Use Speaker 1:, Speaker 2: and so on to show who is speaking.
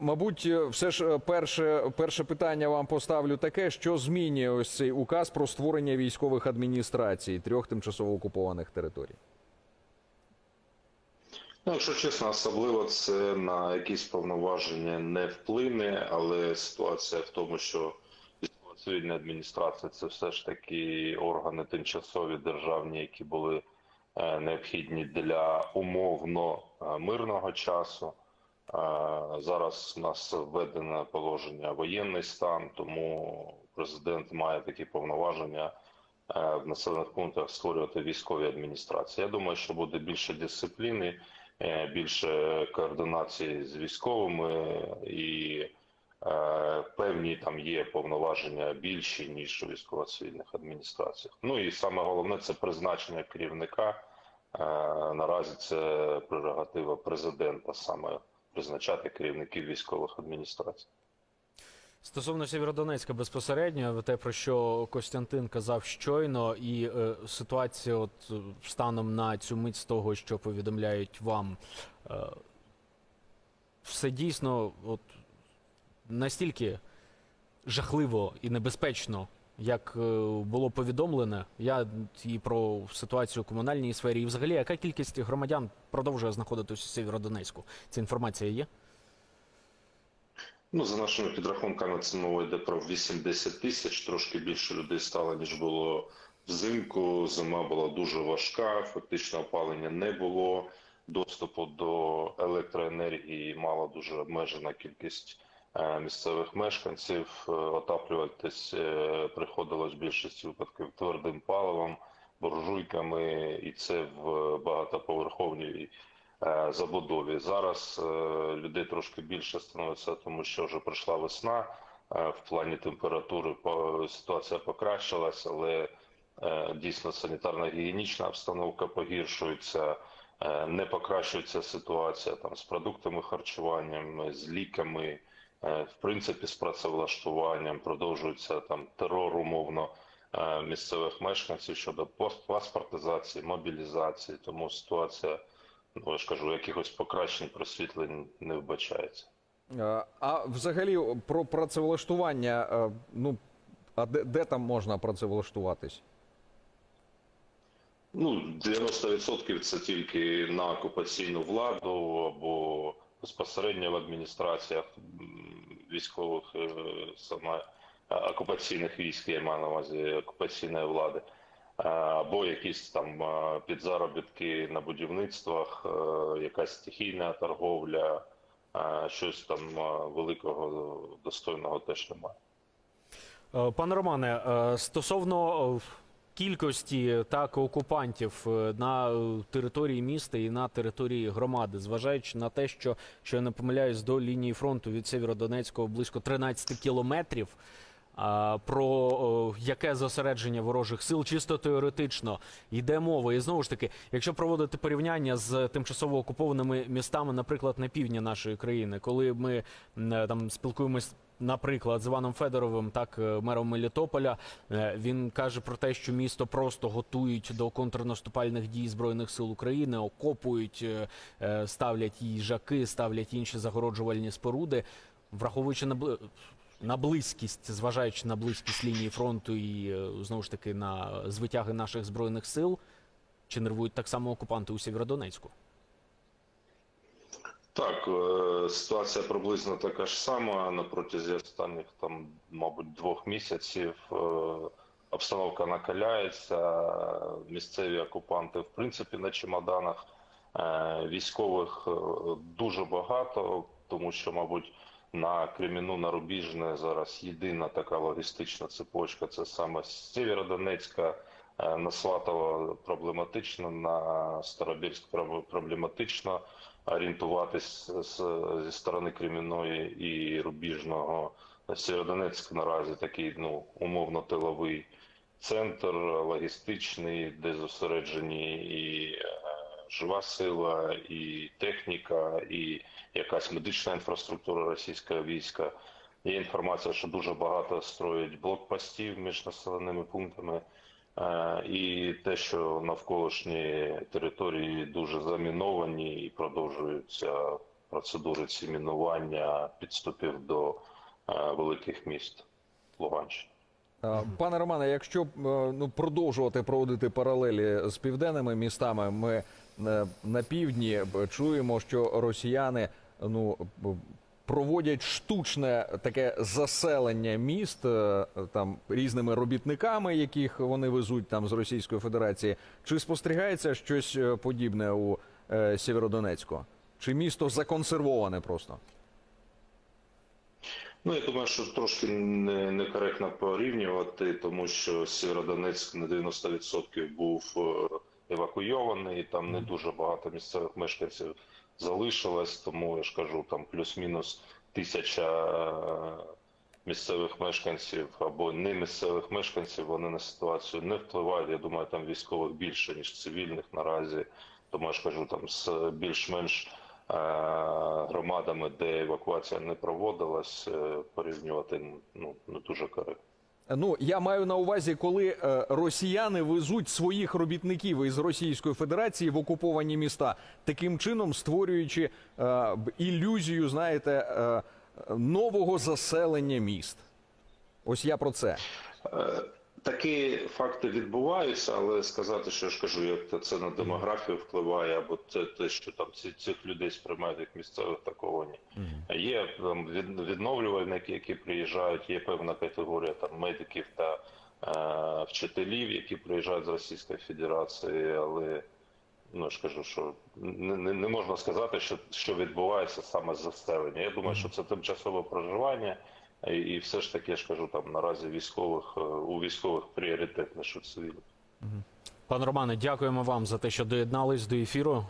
Speaker 1: Мабуть, е, все ж е, перше, перше питання вам поставлю таке, що змінює ось цей указ про створення військових адміністрацій трьох тимчасово окупованих територій.
Speaker 2: Ну, якщо чесно, особливо це на якісь повноваження не вплине, але ситуація в тому, що військово-цивільна адміністрація це все ж таки органи тимчасові державні, які були е, необхідні для умовно мирного часу. Зараз у нас введено положення воєнний стан, тому президент має такі повноваження е, в населених пунктах створювати військові адміністрації. Я думаю, що буде більше дисципліни, е, більше координації з військовими і е, певні там є повноваження більші ніж у військово-цивільних адміністраціях. Ну і саме головне це призначення керівника. Наразі це прерогатива президента саме призначати керівників військових адміністрацій.
Speaker 3: Стосовно Сєвєродонецька безпосередньо, те про що Костянтин казав щойно, і е, ситуація, от е, станом на цю мить з того, що повідомляють вам, е, все дійсно от настільки жахливо і небезпечно, як е, було повідомлене. Я і про ситуацію у комунальній сфері, і взагалі, яка кількість громадян продовжує знаходитися у Сєвєродонецьку? Ця інформація є?
Speaker 2: Ну, за нашими підрахунками, це мова йде про 80 тисяч. Трошки більше людей стало, ніж було взимку. Зима була дуже важка, фактично опалення не було. Доступу до електроенергії мала дуже обмежена кількість місцевих мешканців. Е, Отаплюватись е, приходилось в більшості випадків твердим паливом, буржуйками, і це в багатоповерховній е, забудові. Зараз е, людей трошки більше становиться, тому що вже прийшла весна. Е, В плані температури ситуація покращилась, але е, дійсно санітарно-гігієнічна обстановка погіршується. Е, Не покращується ситуація там з продуктами харчування, з ліками, е, в принципі, з працевлаштуванням. Продовжується там терор умовно е, місцевих мешканців щодо паспортизації, мобілізації. Тому ситуація, ну я ж кажу, якихось покращень просвітлень не вбачається.
Speaker 1: Е, А взагалі про працевлаштування, е, ну а де, де там можна працевлаштуватись?
Speaker 2: Ну, 90% це тільки на окупаційну владу або безпосередньо в адміністраціях військових е, саме е, окупаційних військ, я маю на увазі окупаційної влади, Е, або якісь там підзаробітки на будівництвах, якась стихійна торговля, щось там великого достойного теж немає.
Speaker 3: Пане Романе, стосовно кількості так окупантів е, на е, території міста і на території громади, зважаючи на те, що, що я не помиляюсь, до лінії фронту від Сєвєродонецького близько 13 кілометрів. А, про о, яке зосередження ворожих сил чисто теоретично йде мова. І знову ж таки, якщо проводити порівняння з тимчасово окупованими містами, наприклад, на півдні нашої країни, коли ми е, там спілкуємось, наприклад, з Іваном Федоровим, так е, мером Мелітополя, е, він каже про те, що місто просто готують до контрнаступальних дій збройних сил України, окопують, е, ставлять їжаки, ставлять інші загороджувальні споруди, враховуючи на на близькість, зважаючи на близькість лінії фронту і знову ж таки на звитяги наших збройних сил, чи нервують так само окупанти у Сєвєродонецьку?
Speaker 2: Так, е, ситуація приблизно така ж сама. На протязі останніх там, мабуть, двох місяців е, обстановка накаляється. Місцеві окупанти, в принципі, на чемоданах Е, військових дуже багато, тому що, мабуть, на Креміну, на Рубіжне зараз єдина така логістична цепочка. Це саме з Сєвєродонецька, на Сватово проблематично, на Старобільськ проб- проблематично орієнтуватись з- зі сторони Креміної і Рубіжного. Сєвєродонецьк наразі такий ну умовно тиловий центр логістичний, де зосереджені і е, жива сила, і техніка, і якась медична інфраструктура російського війська. Є інформація, що дуже багато строять блокпостів між населеними пунктами. Е, І те, що навколишні території дуже заміновані і продовжуються процедури ці мінування підступів до е, великих міст Луганщини.
Speaker 1: Е, Пане Романе, якщо ну, продовжувати проводити паралелі з південними містами, ми на півдні чуємо, що росіяни ну, проводять штучне таке заселення міст е, там різними робітниками, яких вони везуть там з Російської Федерації. Чи спостерігається щось е, подібне у е, Сєвєродонецьку? Чи місто законсервоване просто?
Speaker 2: Ну, я думаю, що трошки не- некоректно порівнювати, тому що Сєвєродонецьк на 90% був е, евакуйований, там не дуже багато місцевих мешканців залишилось, тому я ж кажу, там плюс-мінус тисяча е, місцевих мешканців або не місцевих мешканців, вони на ситуацію не впливають. Я думаю, там військових більше, ніж цивільних наразі. Тому я ж кажу, там з більш-менш е, громадами, де евакуація не проводилась, е, порівнювати ну, не дуже коректно.
Speaker 1: Ну, я маю на увазі, коли е, росіяни везуть своїх робітників із Російської Федерації в окуповані міста, таким чином створюючи е, ілюзію, знаєте, е, нового заселення міст. Ось я про це.
Speaker 2: Такі факти відбуваються, але сказати, що я ж кажу, як це- на демографію впливає, або це те, що там ці, цих людей сприймають як місцевих, такого ні. Є там від, відновлювальники, які приїжджають, є певна категорія там медиків та е, вчителів, які приїжджають з Російської Федерації, але ну я ж кажу, що не, не, не можна сказати, що, що відбувається саме заселення. Я думаю, що це тимчасове проживання. І, все ж таки, я ж кажу, там наразі військових е, у військових пріоритет, на цивільних.
Speaker 3: Пане Романе, дякуємо вам за те, що доєднались до ефіру.